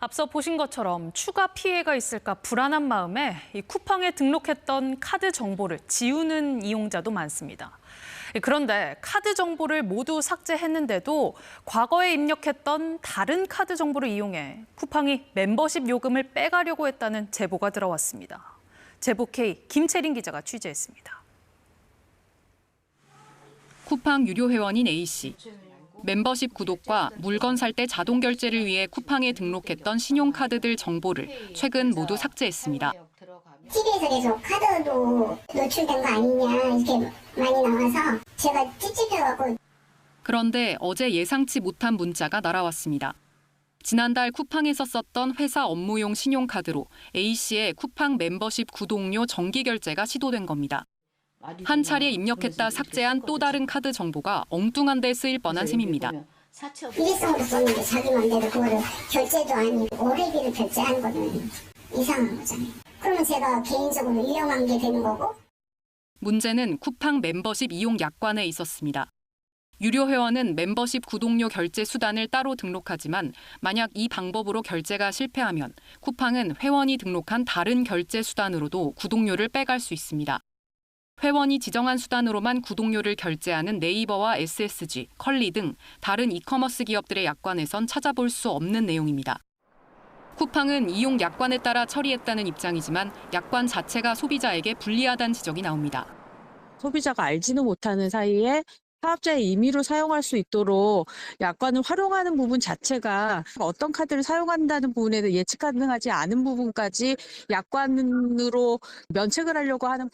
앞서 보신 것처럼 추가 피해가 있을까 불안한 마음에 이 쿠팡에 등록했던 카드 정보를 지우는 이용자도 많습니다. 그런데 카드 정보를 모두 삭제했는데도 과거에 입력했던 다른 카드 정보를 이용해 쿠팡이 멤버십 요금을 빼가려고 했다는 제보가 들어왔습니다. 제보 K 김채린 기자가 취재했습니다. 쿠팡 유료 회원인 A 씨. 멤버십 구독과 물건 살 때 자동 결제를 위해 쿠팡에 등록했던 신용카드들 정보를 최근 모두 삭제했습니다. TV에서 계속 카드도 노출된 거 아니냐 이렇게 많이 나와서 제가 찝찝해갖고 그런데 어제 예상치 못한 문자가 날아왔습니다. 지난달 쿠팡에서 썼던 회사 업무용 신용카드로 A씨의 쿠팡 membership 구독료 정기 결제가 시도된 겁니다. 한 차례 입력했다 삭제한 또 다른 카드 정보가 엉뚱한 데 쓰일 뻔한 셈입니다. 일회성으로 썼는데 자기 맘대로 그거를 결제도 아니고 오래비를 결제한 거는 이상한 거잖아요. 그러면 제가 개인적으로 이용한 게 되는 거고 문제는 쿠팡 멤버십 이용 약관에 있었습니다. 유료 회원은 멤버십 구독료 결제 수단을 따로 등록하지만 만약 이 방법으로 결제가 실패하면 쿠팡은 회원이 등록한 다른 결제 수단으로도 구독료를 빼갈 수 있습니다. 회원이 지정한 수단으로만 구독료를 결제하는 네이버와 SSG, 컬리 등 다른 이커머스 기업들의 약관에선 찾아볼 수 없는 내용입니다. 쿠팡은 이용 약관에 따라 처리했다는 입장이지만 약관 자체가 소비자에게 불리하다는 지적이 나옵니다. 소비자가 알지는 못하는 사이에 사업자의 임의로 사용할 수 있도록 약관을 활용하는 부분 자체가 어떤 카드를 사용한다는 부분에 예측 가능하지 않은 부분까지 약관으로 면책을 하려고 하는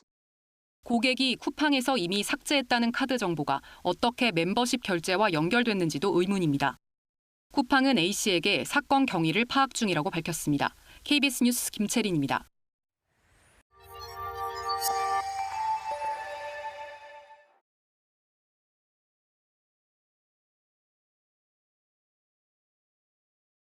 고객이 쿠팡에서 이미 삭제했다는 카드 정보가 어떻게 멤버십 결제와 연결됐는지도 의문입니다. 쿠팡은 A씨에게 사건 경위를 파악 중이라고 밝혔습니다. KBS 뉴스 김채린입니다.